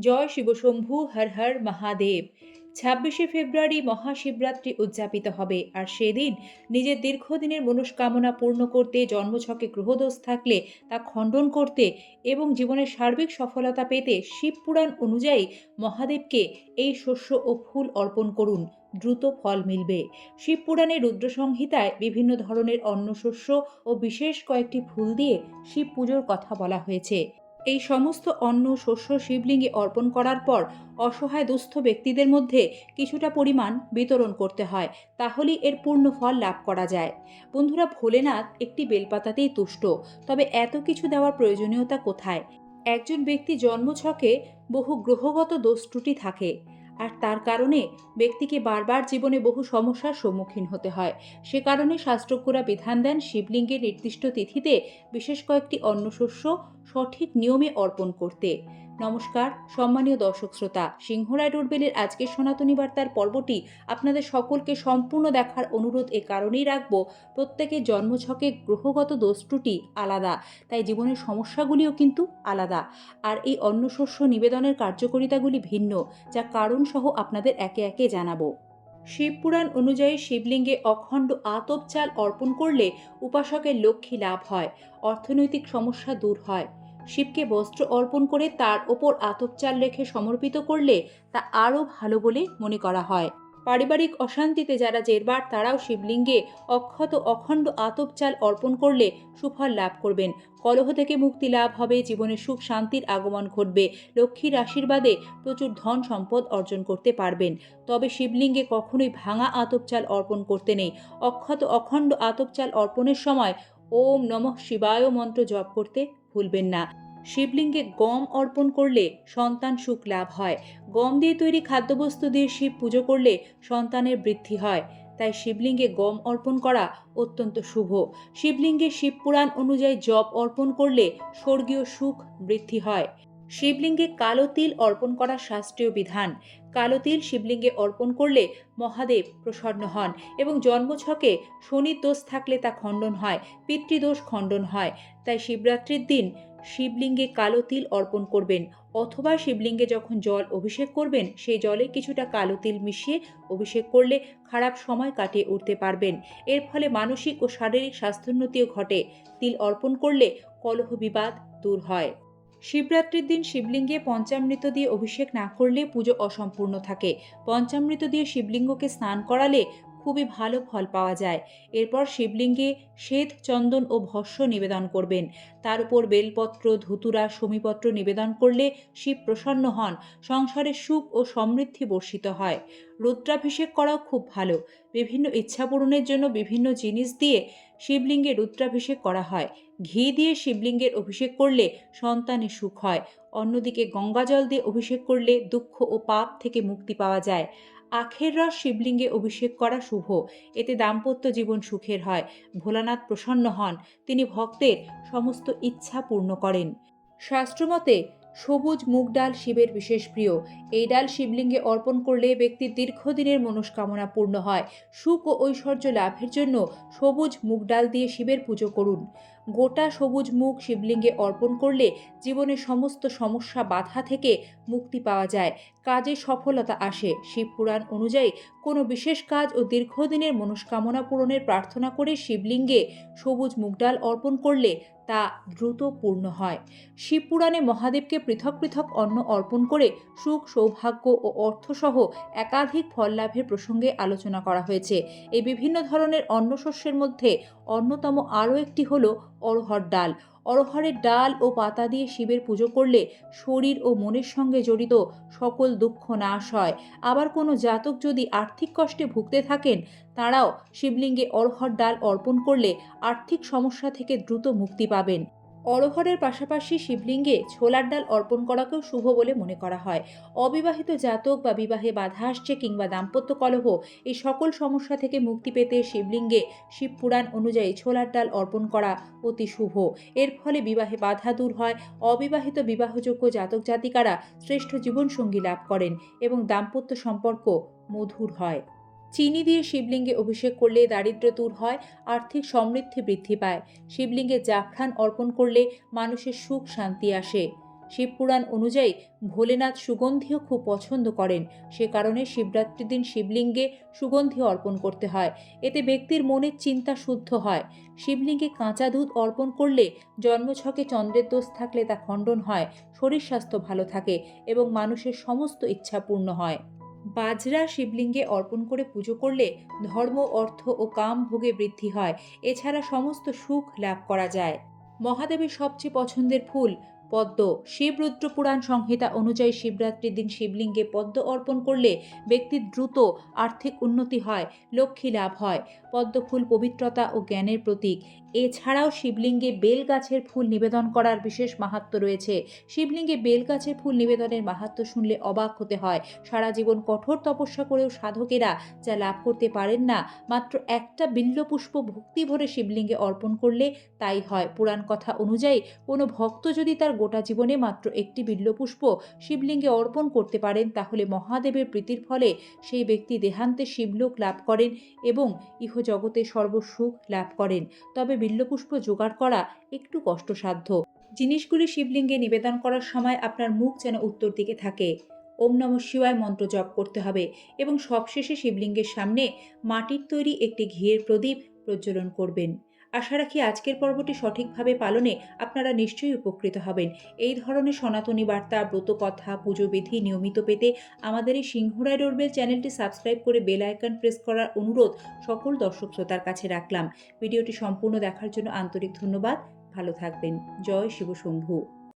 জয় শিবশম্ভু, হর হর মহাদেব। ছাব্বিশে ফেব্রুয়ারি মহাশিবরাত্রি উদযাপিত হবে আর সেদিন নিজের দীর্ঘদিনের মনস্কামনা পূর্ণ করতে, জন্মছকে গ্রহদোষ থাকলে তা খণ্ডন করতে এবং জীবনের সার্বিক সফলতা পেতে শিবপুরাণ অনুযায়ী মহাদেবকে এই শস্য ও ফুল অর্পণ করুন। দ্রুত ফল মিলবে। শিবপুরাণে রুদ্র সংহিতায় বিভিন্ন ধরনের অন্নশস্য ও বিশেষ কয়েকটি ফুল দিয়ে শিব পুজোর কথা বলা হয়েছে। এই সমস্ত অন্ন শস্য শিবলিঙ্গে অর্পণ করার পর অসহায় দুস্থ ব্যক্তিদের মধ্যে কিছুটা পরিমাণ বিতরণ করতে হয়, তাহলেই এর পূর্ণ ফল লাভ করা যায়। বন্ধুরা, ভোলেনাথ একটি বেলপাতাতেই তুষ্ট, তবে এত কিছু দেওয়ার প্রয়োজনীয়তা কোথায়? একজন ব্যক্তি জন্মছকে বহু গ্রহগত দোষ ত্রুটি থাকে। আর তার কারণে ব্যক্তিকে বারবার জীবনে বহু সমস্যার সম্মুখীন হতে হয়। সে কারণে শাস্ত্রজ্ঞরা বিধান দেন শিবলিঙ্গের নির্দিষ্ট তিথিতে বিশেষ কয়েকটি অন্নশস্য সঠিক নিয়মে অর্পণ করতে। নমস্কার, সম্মানীয় দর্শক শ্রোতা, সিংহ সিংহরায় ডোরবেলের আজকের সনাতনী বার্তার পর্বটি আপনাদের সকলকে সম্পূর্ণ দেখার অনুরোধ এ কারণেই রাখব প্রত্যেকের জন্মছকে গ্রহগত দোষ ত্রুটি আলাদা, তাই জীবনের সমস্যাগুলিও কিন্তু আলাদা। আর এই অন্নশস্য নিবেদনের কার্যকারিতাগুলি ভিন্ন, যা কারণসহ আপনাদের একে একে জানাব। শিবপুরাণ অনুযায়ী শিবলিঙ্গে অখণ্ড আতপ চাল অর্পণ করলে উপাসকের লক্ষ্মী লাভ হয়, অর্থনৈতিক সমস্যা দূর হয়। শিবকে বস্ত্র অর্পণ করে তার ওপর আতপ চাল রেখে সমর্পিত করলে তা আরও ভালো বলে মনে করা হয়। পারিবারিক অশান্তিতে যারা জেরবার, তারাও শিবলিঙ্গে অক্ষত অখণ্ড আতপ চাল অর্পণ করলে সুফল লাভ করবেন। কলহ থেকে মুক্তি লাভ হবে, জীবনে সুখ শান্তির আগমন ঘটবে। লক্ষ্মীর আশীর্বাদে প্রচুর ধন সম্পদ অর্জন করতে পারবেন। তবে শিবলিঙ্গে কখনোই ভাঙা আতপ চাল অর্পণ করতে নেই। অক্ষত অখণ্ড আতপ চাল অর্পণের সময় ওম নমঃ শিবায় মন্ত্র জপ করতে ভুলবেন না। শিবলিঙ্গে গম অর্পণ করলে সন্তান সুখ লাভ হয়। গম দিয়ে তৈরি খাদ্যবস্তু দিয়ে শিব পুজো করলে সন্তানের বৃদ্ধি হয়। তাই শিবলিঙ্গে গম অর্পণ করা অত্যন্ত শুভ। শিবলিঙ্গে শিবপুরাণ অনুযায়ী জপ অর্পণ করলে স্বর্গীয় সুখ বৃদ্ধি হয়। শিবলিঙ্গে কালো তিল অর্পণ করা শাস্ত্রীয় বিধান। কালো তিল শিবলিঙ্গে অর্পণ করলে মহাদেব প্রসন্ন হন এবং জন্মছকে শনির দোষ থাকলে তা খণ্ডন হয়, পিতৃদোষ খণ্ডন হয়। তাই শিবরাত্রির দিন শিবলিঙ্গে কালো তিল অর্পণ করবেন অথবা শিবলিঙ্গে যখন জল অভিষেক করবেন, সেই জলে কিছুটা কালো তিল মিশিয়ে অভিষেক করলে খারাপ সময় কাটিয়ে উঠতে পারবেন। এর ফলে মানসিক ও শারীরিক স্বাস্থ্যোন্নতিও ঘটে। তিল অর্পণ করলে কলহ বিবাদ দূর হয়। শিবরাত্রির দিন শিবলিঙ্গে পঞ্চামৃত দিয়ে অভিষেক না করলে পুজো অসম্পূর্ণ থাকে। পঞ্চামৃত দিয়ে শিবলিঙ্গকে স্নান করালে খুবই ভালো ফল পাওয়া যায়। এরপর শিবলিঙ্গে শ্বেত চন্দন ও ভস্য নিবেদন করবেন। তার উপর বেলপত্র, ধুতুরা, সমীপত্র নিবেদন করলে শিব প্রসন্ন হন। সংসারে সুখ ও সমৃদ্ধি বর্ষিত হয়। রুদ্রাভিষেক করাও খুব ভালো। বিভিন্ন ইচ্ছা পূরণের জন্য বিভিন্ন জিনিস দিয়ে শিবলিঙ্গে রুদ্রাভিষেক করা হয়। ঘি দিয়ে শিবলিঙ্গের অভিষেক করলে সন্তানে সুখ হয়। অন্যদিকে গঙ্গাজল দিয়ে অভিষেক করলে দুঃখ ও পাপ থেকে মুক্তি পাওয়া যায়। আখের রস শিবলিঙ্গে অভিষেক করা শুভ। এতে দাম্পত্য জীবন সুখের হয়। ভোলানাথ প্রসন্ন হন। তিনি ভক্তের সমস্ত ইচ্ছা পূর্ণ করেন। শাস্ত্রমতে, সবুজ মুগ ডাল শিবের বিশেষ প্রিয়। এই ডাল শিবলিঙ্গে অর্পণ করলে ব্যক্তির দীর্ঘদিনের মনস্কামনা পূর্ণ হয়। সুখ ও ঐশ্বর্য লাভের জন্য সবুজ মুগ ডাল দিয়ে শিবের পুজো করুন। গোটা সবুজ মুখ শিবলিঙ্গে অর্পণ করলে জীবনের সমস্ত সমস্যা বাধা থেকে মুক্তি পাওয়া যায়। কাজে সফলতা আসে। শিবপুরাণ অনুযায়ী কোনো বিশেষ কাজ ও দীর্ঘদিনের মনস্কামনা পূরণের প্রার্থনা করে শিবলিঙ্গে সবুজ মুগ ডাল অর্পণ করলে তা দ্রুত পূর্ণ হয়। শিবপুরাণে মহাদেবকে পৃথক পৃথক অন্ন অর্পণ করে সুখ, সৌভাগ্য ও অর্থসহ একাধিক ফল লাভের প্রসঙ্গে আলোচনা করা হয়েছে। এই বিভিন্ন ধরনের অন্নশস্যের মধ্যে অন্যতম আরও একটি হলো অরহর ডাল। অরহরের ডাল ও পাতা দিয়ে শিবের পুজো করলে শরীর ও মনের সঙ্গে জড়িত সকল দুঃখ নাশ হয়। আবার কোনো জাতক যদি আর্থিক কষ্টে ভুগতে থাকেন, তাঁরাও শিবলিঙ্গে অরহর ডাল অর্পণ করলে আর্থিক সমস্যা থেকে দ্রুত মুক্তি পাবেন। অরহরের পাশাপাশি শিবলিঙ্গে ছোলার ডাল অর্পণ করাকেও শুভ বলে মনে করা হয়। অবিবাহিত জাতক বা বিবাহে বাধা আসছে কিংবা দাম্পত্য কলহ, এই সকল সমস্যা থেকে মুক্তি পেতে শিবলিঙ্গে শিব পুরাণ অনুযায়ী ছোলার ডাল অর্পণ করা অতি শুভ। এর ফলে বিবাহে বাধা দূর হয়। অবিবাহিত বিবাহযোগ্য জাতক জাতিকারা শ্রেষ্ঠ জীবনসঙ্গী লাভ করেন এবং দাম্পত্য সম্পর্ক মধুর হয়। চিনি দিয়ে শিবলিঙ্গে অভিষেক করলে দারিদ্র্য দূর হয়, আর্থিক সমৃদ্ধি বৃদ্ধি পায়। শিবলিঙ্গে জাফরান অর্পণ করলে মানুষের সুখ শান্তি আসে। শিবপুরাণ অনুযায়ী ভোলেনাথ সুগন্ধিও খুব পছন্দ করেন। সে কারণে শিবরাত্রির দিন শিবলিঙ্গে সুগন্ধি অর্পণ করতে হয়। এতে ব্যক্তির মনের চিন্তা শুদ্ধ হয়। শিবলিঙ্গে কাঁচা দুধ অর্পণ করলে জন্মছকে চন্দ্রের দোষ থাকলে তা খণ্ডন হয়, শরীর স্বাস্থ্য ভালো থাকে এবং মানুষের সমস্ত ইচ্ছা পূর্ণ হয়। বাজরা শিবলিঙ্গে অর্পণ করে পুজো করলে ধর্ম, অর্থ ও কাম ভোগে বৃদ্ধি হয়। এছাড়া সমস্ত সুখ লাভ করা যায়। মহাদেবের সবচেয়ে পছন্দের ফুল পদ্ম। শিবরুদ্র পুরাণ সংহিতা অনুযায়ী শিবরাত্রির দিন শিবলিঙ্গে পদ্ম অর্পণ করলে ব্যক্তির দ্রুত আর্থিক উন্নতি হয়, লক্ষ্মী লাভ হয়। পদ্ম ফুল পবিত্রতা ও জ্ঞানের প্রতীক। এছাড়াও শিবলিঙ্গে বেল গাছের ফুল নিবেদন করার বিশেষ মাহাত্ম্য রয়েছে। শিবলিঙ্গে বেল গাছের ফুল নিবেদনের মাহাত্ম্য শুনলে অবাক হতে হয়। সারা জীবন কঠোর তপস্যা করেও সাধকেরা যা লাভ করতে পারেন না, মাত্র একটা বিল্লপুষ্প ভক্তি ভরে শিবলিঙ্গে অর্পণ করলে তাই হয়। পুরাণ কথা অনুযায়ী, কোনো ভক্ত যদি তার গোটা জীবনে মাত্র একটি বিল্লপুষ্প শিবলিঙ্গে অর্পণ করতে পারেন, তাহলে মহাদেবের প্রীতির ফলে সেই ব্যক্তি দেহান্তে শিবলোক লাভ করেন এবং ইহজগতে সর্বসুখ লাভ করেন। তবে বিল্লপুষ্প জোগাড় করা একটু কষ্টসাধ্য। জিনিসগুলি শিবলিঙ্গে নিবেদন করার সময় আপনার মুখ যেন উত্তর দিকে থাকে। ওম নম শিবায় মন্ত্র জপ করতে হবে এবং সবশেষে শিবলিঙ্গের সামনে মাটির তৈরি একটি ঘিয়ের প্রদীপ প্রজ্বলন করবেন। আশা রাখি আজকের পর্বটি সঠিকভাবে পালনে আপনারা নিশ্চয়ই উপকৃত হবেন। এই ধরনের সনাতনী বার্তা, ব্রতকথা পুজো বিধি নিয়মিত পেতে আমাদের এই সিংহরায় ডোরবেল চ্যানেলটি সাবস্ক্রাইব করে বেল আইকন প্রেস করার অনুরোধ সকল দর্শক শ্রোতার কাছে রাখলাম। ভিডিওটি সম্পূর্ণ দেখার জন্য আন্তরিক ধন্যবাদ। ভালো থাকবেন। জয় শিব শম্ভু